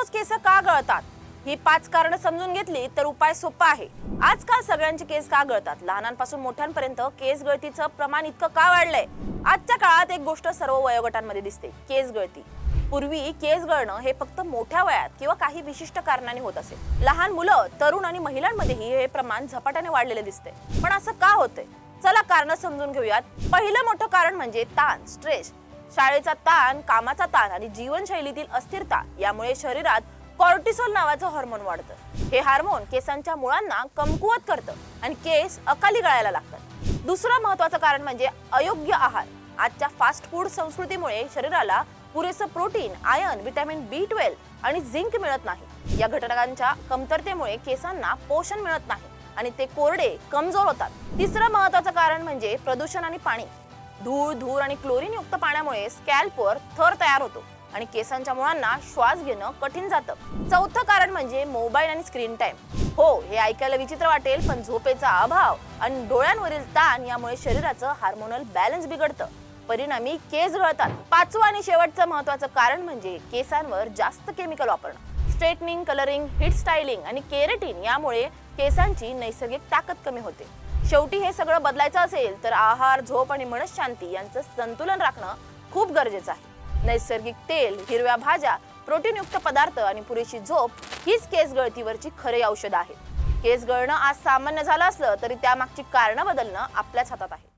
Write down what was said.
रोज केस का गळतात? ही पाच कारण समजून घेतली तर उपाय सोपा आहे. आजकाल सगळ्यांचे केस का गळतात? लहानांपासून मोठ्यांपर्यंत केस गळतीचं प्रमाण इतकं का वाढलंय? आजच्या काळात एक गोष्ट सर्व वयोगटांमध्ये दिसते केस गळती. पूर्वी केस गळणं हे फक्त मोठ्या वयात किंवा काही विशिष्ट कारणाने होत असे. लहान मुलं तरुण आणि महिलांमध्येही हे प्रमाण झपाट्याने वाढलेले दिसते. पण असं का होतंय? चला कारण समजून घेऊयात. पहिलं मोठं कारण म्हणजे ताण स्ट्रेस. शाळेचा ताण कामाचा ताण आणि जीवनशैलीतील अस्थिरता यामुळे शरीरात कॉर्टिसोल नावाचं हार्मोन वाढतं. हे हार्मोन केसांच्या मुळांना कमकुवत करतं आणि केस अकाली गळायला लागतात. दुसरं महत्वाचं कारण म्हणजे अयोग्य आहार. आजच्या फास्ट फूड संस्कृतीमुळे शरीराला पुरेसं protein iron vitamin B twelve आणि झिंक मिळत नाही. या घटकांच्या कमतरतेमुळे केसांना पोषण मिळत नाही आणि ते कोरडे कमजोर होतात. तिसरं महत्वाचं कारण म्हणजे प्रदूषण आणि पाणी. धूळ धूर आणि क्लोरीनयुक्त पाण्यामुळे स्कॅल्पवर थर तयार होतो आणि केसांच्या मुळांना श्वास घेणं कठीण जातं. चौथं कारण म्हणजे मोबाईल आणि स्क्रीन टाइम. हो हे ऐकायला विचित्र वाटेल पण झोपेचा अभाव आणि डोळ्यांवरील ताण यामुळे शरीराचं हार्मोनल बॅलन्स बिघडतं. परिणामी केस गळतात. पाचवं आणि शेवटचं महत्वाचं कारण म्हणजे केसांवर जास्त केमिकल वापरणं. स्ट्रेटनिंग कलरिंग हिट स्टायलिंग आणि केरेटिन यामुळे केसांची नैसर्गिक ताकद कमी होते. शेवटी हे सगळं बदलायचं असेल तर आहार झोप आणि मनशांती यांचं संतुलन राखणं खूप गरजेचं आहे. नैसर्गिक तेल हिरव्या भाज्या प्रोटीनयुक्त पदार्थ आणि पुरेशी झोप हीच केस गळतीवरची खरी औषधं आहेत. केस गळणं आज सामान्य झालं असलं तरी त्यामागची कारणं बदलणं आपल्याच हातात आहे